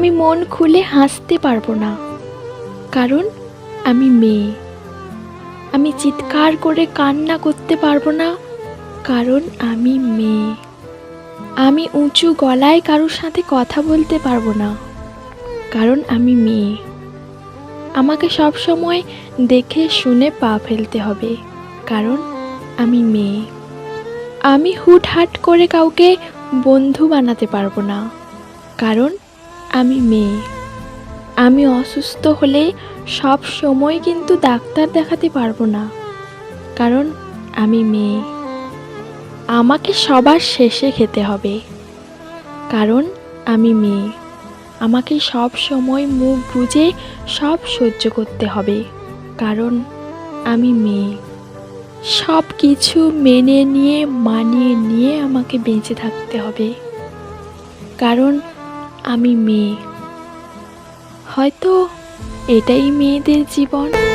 আমি মন খুলে হাসতে পারব না। কারণ আমি মেয়ে। আমি চিৎকার করে কান্না করতে পারব না, কারণ আমি মেয়ে। আমি উঁচু গলায় কারোর সাথে কথা বলতে পারব না, কারণ আমি মেয়ে। আমাকে সব সময় দেখে শুনে পা ফেলতে হবে, কারণ আমি মেয়ে। আমি হুটহাট করে কাউকে বন্ধু বানাতে পারব না, কারণ আমি মেয়ে। আমি অসুস্থ হলে সব সময় কিন্তু ডাক্তার দেখাতে পারব না। কারণ আমি মেয়ে। আমাকে সবার শেষে খেতে হবে। কারণ আমি মেয়ে। আমাকে সব সময় মুখ বুজে সব সহ্য করতে হবে। কারণ আমি মেয়ে। সব কিছু মেনে নিয়ে, মানিয়ে নিয়ে আমাকে বেঁচে থাকতে হবে। কারণ আমি মেয়ে। হয়তো এটাই মেয়েদের জীবন।